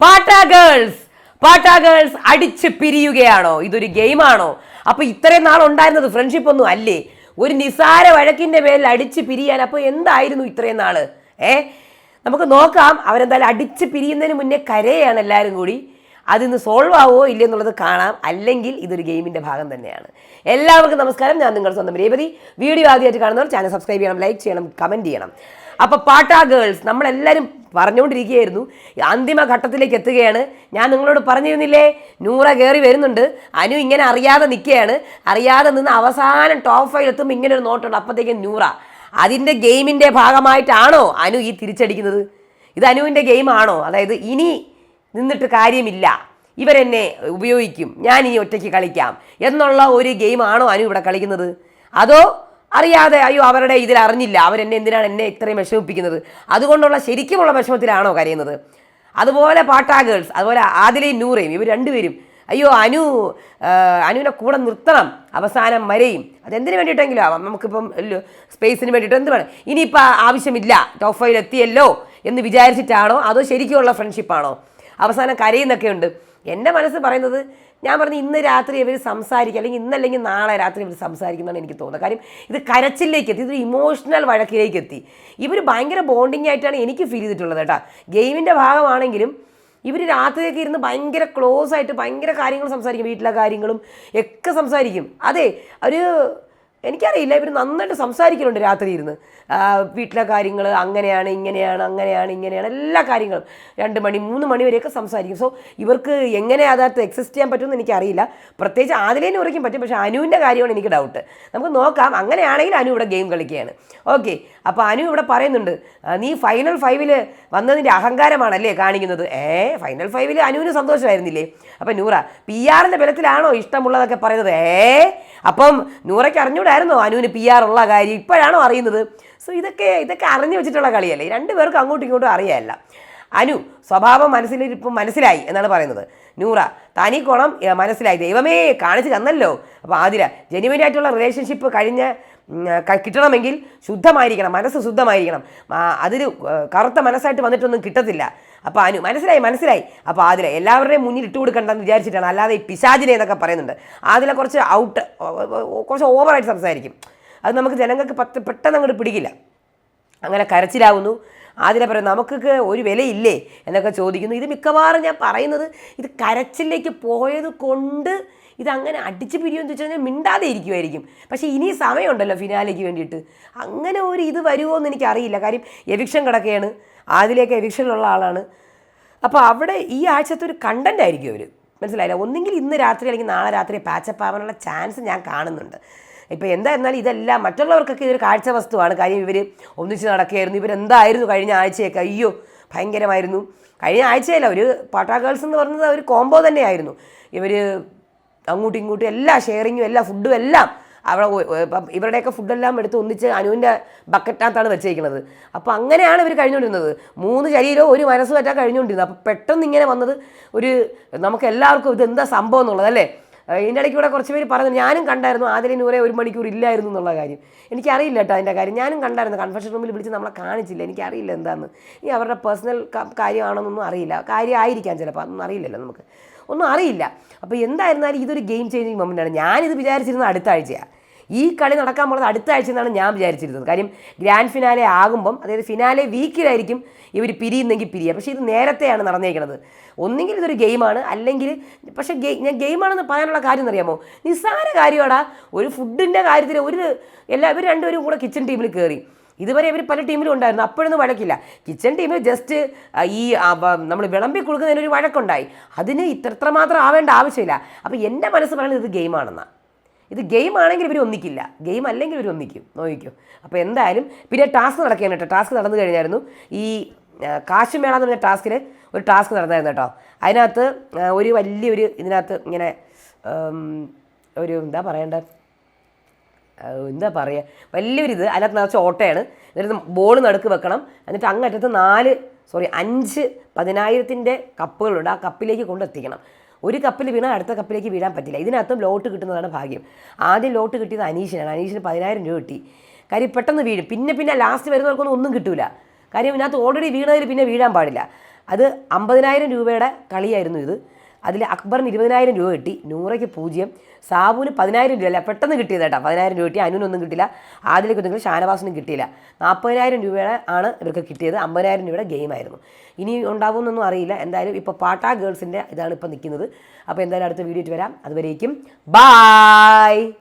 പാട്ട ഗേൾസ് പാട്ടാ ഗേൾസ് അടിച്ച് പിരിയുകയാണോ? ഇതൊരു ഗെയിമാണോ? അപ്പൊ ഇത്രയും നാൾ ഉണ്ടായിരുന്നത് ഫ്രണ്ട്ഷിപ്പ് ഒന്നും അല്ലേ? ഒരു നിസാര വഴക്കിന്റെ പേരിൽ അടിച്ച് പിരിയാൻ അപ്പൊ എന്തായിരുന്നു ഇത്രയും നാൾ? ഏ? നമുക്ക് നോക്കാം അവരെന്തായാലും അടിച്ച് പിരിയുന്നതിന് മുന്നേ കരയാണ് എല്ലാവരും കൂടി. അതിന്ന് സോൾവ് ആവുമോ ഇല്ലയോ എന്നുള്ളത് കാണാം. അല്ലെങ്കിൽ ഇതൊരു ഗെയിമിന്റെ ഭാഗം തന്നെയാണ്. എല്ലാവർക്കും നമസ്കാരം. ഞാൻ നിങ്ങളുടെ സ്വന്തം രേവതി. വീഡിയോ ആദ്യമായിട്ട് കാണുന്നവർ ചാനൽ സബ്സ്ക്രൈബ് ചെയ്യണം ലൈക്ക് ചെയ്യണം കമന്റ് ചെയ്യണം. അപ്പോൾ പാട്ടാ ഗേൾസ് നമ്മളെല്ലാവരും പറഞ്ഞുകൊണ്ടിരിക്കുകയായിരുന്നു. അന്തിമ ഘട്ടത്തിലേക്ക് എത്തുകയാണ്. ഞാൻ നിങ്ങളോട് പറഞ്ഞിരുന്നില്ലേ നൂറ കയറി വരുന്നുണ്ട്. അനു ഇങ്ങനെ അറിയാതെ നിൽക്കുകയാണ്. അറിയാതെ നിന്ന് അവസാനം ടോപ്പ് ഫൈവ് എത്തുമ്പോൾ ഇങ്ങനെ ഒരു നോട്ടുണ്ട്. അപ്പോഴത്തേക്കും നൂറ. അതിന്റെ ഗെയിമിന്റെ ഭാഗമായിട്ടാണോ അനു ഈ തിരിച്ചടിക്കുന്നത്? ഇത് അനുവിന്റെ ഗെയിമാണോ അതായത് ഇനി നിന്നിട്ട് കാര്യമില്ല. ഇവരെന്നെ ഉപയോഗിക്കും. ഞാൻ ഇനി ഒറ്റയ്ക്ക് കളിക്കാം. എന്നുള്ള ഒരു ഗെയിമാണോ അനു ഇവിടെ കളിക്കുന്നത്? അതോ അറിയാതെ അയ്യോ അവരുടെ ഇതിൽ അറിഞ്ഞില്ല. അവരെന്നെ എന്തിനാണ് എന്നെ ഇത്രയും വിഷമിപ്പിക്കുന്നത്? അതുകൊണ്ടുള്ള ശരിക്കുമുള്ള വിഷമത്തിലാണോ കരയുന്നത്? അതുപോലെ പാട്ടാ ഗേൾസ് അതുപോലെ ആദിലയും നൂറയും ഇവർ രണ്ടുപേരും. അയ്യോ അനു അനുവിനെ കൂടെ നിർത്തണം. അവസാനം വരെയും അതെന്തിനു വേണ്ടിയിട്ടെങ്കിലും ആവാം. നമുക്കിപ്പം സ്പേസിന് വേണ്ടിയിട്ട് എന്ത് വേണം. ഇനിയിപ്പോൾ ആവശ്യമില്ല. ഫൈവ് എത്തിയല്ലോ എന്ന് വിചാരിച്ചിട്ടാണോ? അതോ ശരിക്കുമുള്ള ഫ്രണ്ട്ഷിപ്പാണോ അവസാനം കരയുന്നൊക്കെ ഉണ്ട് എന്റെ മനസ്സ് പറയുന്നത് ഞാൻ പറഞ്ഞു ഇന്ന് രാത്രി ഇവർ സംസാരിക്കുക അല്ലെങ്കിൽ ഇന്നല്ലെങ്കിൽ നാളെ രാത്രി ഇവർ സംസാരിക്കുന്നതാണ് എനിക്ക് തോന്നുന്നത്. കാര്യം ഇത് കരച്ചിലേക്ക് എത്തി ഇതൊരു ഇമോഷണൽ വഴക്കിലേക്ക് എത്തി. ഇവർ ഭയങ്കര ബോണ്ടിങ് ആയിട്ടാണ് എനിക്ക് ഫീൽ ചെയ്തിട്ടുള്ളത് കേട്ടോ. ഗെയിമിന്റെ ഭാഗമാണെങ്കിലും ഇവർ രാത്രിയൊക്കെ ഇരുന്ന് ഭയങ്കര ക്ലോസ് ആയിട്ട് ഭയങ്കര കാര്യങ്ങൾ സംസാരിക്കും വീട്ടിലെ കാര്യങ്ങളും ഒക്കെ സംസാരിക്കും. അതെ ഒരു എനിക്കറിയില്ല ഇവർ നന്നായിട്ട് സംസാരിക്കലുണ്ട് രാത്രി ഇരുന്ന്. വീട്ടിലെ കാര്യങ്ങൾ അങ്ങനെയാണ് ഇങ്ങനെയാണ് അങ്ങനെയാണ് ഇങ്ങനെയാണ് എല്ലാ കാര്യങ്ങളും. രണ്ട് മണി മൂന്ന് മണി വരെയൊക്കെ സംസാരിക്കും. സോ ഇവർക്ക് എങ്ങനെ അതിനകത്ത് എക്സിസ്റ്റ് ചെയ്യാൻ പറ്റുമെന്ന് എനിക്കറിയില്ല. പ്രത്യേകിച്ച് ആദിലേനെ ഉറയ്ക്കും പറ്റും പക്ഷേ അനുവിന്റെ കാര്യമാണ് എനിക്ക് ഡൗട്ട് നമുക്ക് നോക്കാം അങ്ങനെയാണെങ്കിൽ അനു ഇവിടെ ഗെയിം കളിക്കുകയാണ്. ഓക്കെ അപ്പോൾ അനു ഇവിടെ പറയുന്നുണ്ട് നീ ഫൈനൽ ഫൈവിൽ വന്നതിന്റെ അഹങ്കാരമാണല്ലേ കാണിക്കുന്നത്? ഏ ഫൈനൽ ഫൈവിൽ അനുവിന് സന്തോഷമായിരുന്നില്ലേ? അപ്പം നൂറ പി ആറിന്റെ ബലത്തിലാണോ ഇഷ്ടമുള്ളതൊക്കെ പറയുന്നത്? ഏ അപ്പം നൂറയ്ക്ക് അറിഞ്ഞൂടായിരുന്നോ അനുവിന് പി ആർ ഉള്ള കാര്യം? ഇപ്പോഴാണോ അറിയുന്നത്? സോ ഇതൊക്കെ ഇതൊക്കെ അറിഞ്ഞു വെച്ചിട്ടുള്ള കളിയല്ലേ? രണ്ടു പേർക്കും അങ്ങോട്ടും ഇങ്ങോട്ടും അറിയാമല്ല അനു സ്വഭാവം മനസ്സിലിരിപ്പം മനസ്സിലായി എന്നാണ് പറയുന്നത്. നൂറ തനി കോണം മനസ്സിലായി. ദൈവമേ കാണിച്ചു തന്നല്ലോ. അപ്പോൾ ആതിര ജെനുവിൻ ആയിട്ടുള്ള റിലേഷൻഷിപ്പ് കഴിഞ്ഞ കിട്ടണമെങ്കിൽ ശുദ്ധമായിരിക്കണം. മനസ്സ് ശുദ്ധമായിരിക്കണം. അതിന് കറുത്ത മനസ്സായിട്ട് വന്നിട്ടൊന്നും കിട്ടത്തില്ല. അപ്പോൾ അനു മനസ്സിലായി മനസ്സിലായി. അപ്പോൾ ആദില എല്ലാവരുടെയും മുന്നിൽ ഇട്ട് കൊടുക്കണ്ടെന്ന് വിചാരിച്ചിട്ടാണ്. അല്ലാതെ ഈ പിശാചിനെ എന്നൊക്കെ പറയുന്നുണ്ട്. ആദില കുറച്ച് ഔട്ട് കുറച്ച് ഓവറായിട്ട് സംസാരിക്കും. അത് നമുക്ക് ജനങ്ങൾക്ക് പത്ത് പെട്ടെന്ന് അങ്ങോട്ട് പിടിക്കില്ല. അങ്ങനെ കരച്ചിലാവുന്നു. ആതിര പറയും നമുക്കൊക്കെ ഒരു വിലയില്ലേ? എന്നൊക്കെ ചോദിക്കുന്നു. ഇത് മിക്കവാറും ഞാൻ പറയുന്നത് ഇത് കരച്ചിലേക്ക് പോയത് കൊണ്ട് ഇതങ്ങനെ അടിച്ച് പിരിയുമെന്ന് വെച്ച് കഴിഞ്ഞാൽ മിണ്ടാതെ ഇരിക്കുമായിരിക്കും പക്ഷേ ഇനി സമയമുണ്ടല്ലോ ഫിനാലേക്ക് വേണ്ടിയിട്ട്. അങ്ങനെ ഒരു ഇത് വരുമോ എന്ന് എനിക്കറിയില്ല. കാര്യം എവിക്ഷൻ കിടക്കുകയാണ്. ആദിലേക്ക് എവിക്ഷനിലുള്ള ആളാണ്. അപ്പോൾ അവിടെ ഈ ആഴ്ചത്തെ ഒരു കണ്ടന്റ് ആയിരിക്കും അവർ മനസ്സിലായില്ല? ഒന്നെങ്കിൽ ഇന്ന് രാത്രി അല്ലെങ്കിൽ നാളെ രാത്രി പാച്ചപ്പ് ആവാനുള്ള ചാൻസ് ഞാൻ കാണുന്നുണ്ട്. ഇപ്പോൾ എന്താ എന്നാലും ഇതെല്ലാം മറ്റുള്ളവർക്കൊക്കെ ഇതൊരു കാഴ്ച വസ്തുവാണ്. കാര്യം ഇവർ ഒന്നിച്ച് നടക്കുകയായിരുന്നു. ഇവരെന്തായിരുന്നു കഴിഞ്ഞ ആഴ്ചയൊക്കെ? അയ്യോ ഭയങ്കരമായിരുന്നു. കഴിഞ്ഞ ആഴ്ചയല്ല ഒരു പാട്ടാ ഗേൾസ് എന്ന് പറഞ്ഞത് ഒരു കോംബോ തന്നെയായിരുന്നു. ഇവർ അങ്ങോട്ടും ഇങ്ങോട്ടും എല്ലാ ഷെയറിങ്ങും എല്ലാ ഫുഡും എല്ലാം അവിടെ ഇവരുടെയൊക്കെ ഫുഡെല്ലാം എടുത്ത് ഒന്നിച്ച് അനുവിന്റെ ബക്കറ്റിനകത്താണ് വെച്ചേക്കുന്നത്. അപ്പോൾ അങ്ങനെയാണ് ഇവർ കഴിഞ്ഞുകൊണ്ടിരുന്നത്. മൂന്ന് ശരീരവും ഒരു മനസ്സ് പറ്റാൻ കഴിഞ്ഞുകൊണ്ടിരുന്നത്. അപ്പോൾ പെട്ടെന്ന് ഇങ്ങനെ വന്നത് ഒരു നമുക്ക് എല്ലാവർക്കും ഇത് എന്താ സംഭവം എന്നുള്ളത് അല്ലേ? ഇതിന്റെ ഇടയ്ക്ക് ഇവിടെ കുറച്ച് പേര് പറഞ്ഞു ഞാനും കണ്ടായിരുന്നു ആദ്യം നൂറെ ഒരു മണിക്കൂർ ഇല്ലായിരുന്നു എന്നുള്ള കാര്യം. എനിക്കറിയില്ല കേട്ടോ അതിന്റെ കാര്യം. ഞാനും കണ്ടായിരുന്നു. കൺഫെഷൻ റൂമിൽ വിളിച്ച് നമ്മളെ കാണിച്ചില്ല. എനിക്കറിയില്ല എന്താണെന്ന് ഇനി അവരുടെ പേഴ്സണൽ കാര്യമാണെന്നൊന്നും അറിയില്ല. കാര്യമായിരിക്കാം ചിലപ്പോൾ. അതൊന്നും അറിയില്ലല്ലോ നമുക്ക്. ഒന്നും അറിയില്ല. അപ്പോൾ എന്തായിരുന്നാലും ഇതൊരു ഗെയിം ചേഞ്ചിങ് മൊമെന്റാണ് ഞാനിത് വിചാരിച്ചിരുന്നത് അടുത്ത ആഴ്ചയാണ് ഈ കളി നടക്കാൻ പോകുന്നത് അടുത്ത ആഴ്ച എന്നാണ് ഞാൻ വിചാരിച്ചിരുന്നത്. കാര്യം ഗ്രാൻഡ് ഫിനാലെ ആകുമ്പം അതായത് ഫിനാലെ വീക്കിലായിരിക്കും ഇവർ പിരിയുന്നെങ്കിൽ പിരിയുക. പക്ഷേ ഇത് നേരത്തെയാണ് നടന്നേക്കുന്നത് ഒന്നെങ്കിൽ ഇതൊരു ഗെയിമാണ് അല്ലെങ്കിൽ പക്ഷേ ഗെയിം ഞാൻ ഗെയിമാണെന്ന് പറയാനുള്ള കാര്യം എന്നറിയാമോ? നിസ്സാര കാര്യമാടാ. ഒരു ഫുഡിന്റെ കാര്യത്തിൽ ഒരു എല്ലാ ഇവർ രണ്ടുപേരും കൂടെ കിച്ചൺ ടീമിൽ കയറി ഇതുവരെ ഇവർ പല ടീമിലും ഉണ്ടായിരുന്നു. അപ്പോഴൊന്നും വഴക്കില്ല. കിച്ചൺ ടീമിൽ ജസ്റ്റ് ഈ നമ്മൾ വിളമ്പി കൊടുക്കുന്നതിനൊരു വഴക്കുണ്ടായി. അതിന് മാത്രം ആവേണ്ട ആവശ്യമില്ല. അപ്പോൾ എന്റെ മനസ്സ് പറയുന്നത് ഇത് ഗെയിമാണെന്നാണ് ഇത് ഗെയിം ആണെങ്കിൽ ഇവർ ഒന്നിക്കില്ല. ഗെയിം അല്ലെങ്കിൽ ഇവർ ഒന്നിക്കും. നോക്കിക്കും. അപ്പോൾ എന്തായാലും പിന്നെ ടാസ്ക് നടക്കുകയാണ് കേട്ടോ. ടാസ്ക് നടന്നു കഴിഞ്ഞായിരുന്നു. ഈ കാശുമേള എന്ന് പറഞ്ഞ ടാസ്കിൽ ഒരു ടാസ്ക് നടന്നായിരുന്നു കേട്ടോ. അതിനകത്ത് ഒരു വലിയൊരു ഇതിനകത്ത് ഇങ്ങനെ ഒരു എന്താ പറയേണ്ടത് എന്താ പറയുക വലിയൊരിത് അതിനകത്ത് നിറച്ച് ഓട്ടയാണ്. എന്നിട്ട് ബോൾ നടുക്ക് വെക്കണം. എന്നിട്ട് അങ്ങറ്റത്ത് നാല് സോറി അഞ്ച് പതിനായിരത്തിന്റെ കപ്പുകളുണ്ട്. ആ കപ്പിലേക്ക് കൊണ്ടെത്തിക്കണം. ഒരു കപ്പിൽ വീണാൽ അടുത്ത കപ്പിലേക്ക് വീഴാൻ പറ്റില്ല. ഇതിനകത്തും ലോട്ട് കിട്ടുന്നതാണ് ഭാഗ്യം. ആദ്യം ലോട്ട് കിട്ടിയത് അനീഷിനാണ്. അനീഷിന് പതിനായിരം രൂപ കിട്ടി. കാര്യം പെട്ടെന്ന് വീഴും. പിന്നെ പിന്നെ ലാസ്റ്റ് വരുന്നവർക്കൊന്നും ഒന്നും കിട്ടില്ല കാര്യം ഇതിനകത്ത് ഓൾറെഡി വീണതിൽ പിന്നെ വീഴാൻ പാടില്ല. അത് അമ്പതിനായിരം രൂപയുടെ കളിയായിരുന്നു ഇത്. അതിൽ അക്ബറിന് ഇരുപതിനായിരം രൂപ കിട്ടി നൂറയ്ക്ക് പൂജ്യം. സാബുവിന് പതിനായിരം രൂപ അല്ല പെട്ടെന്ന് കിട്ടിയത് കേട്ടോ. പതിനായിരം രൂപ കിട്ടി അനുവിനൊന്നും കിട്ടില്ല ആദിലേക്ക് ഒന്നും ഷാനവാസിനും കിട്ടിയില്ല. നാൽപ്പതിനായിരം രൂപയുടെ ആണ് ഇവർക്ക് കിട്ടിയത്. അമ്പതിനായിരം രൂപയുടെ ഗെയിമായിരുന്നു ഇനി ഉണ്ടാവുമെന്നൊന്നും അറിയില്ല. എന്തായാലും ഇപ്പോൾ പാട്ടാ ഗേൾസിന്റെ ഇതാണ് ഇപ്പോൾ നിൽക്കുന്നത്. അപ്പോൾ എന്തായാലും അടുത്ത വീഡിയോ വരാം. അതുവരേക്കും ബായ്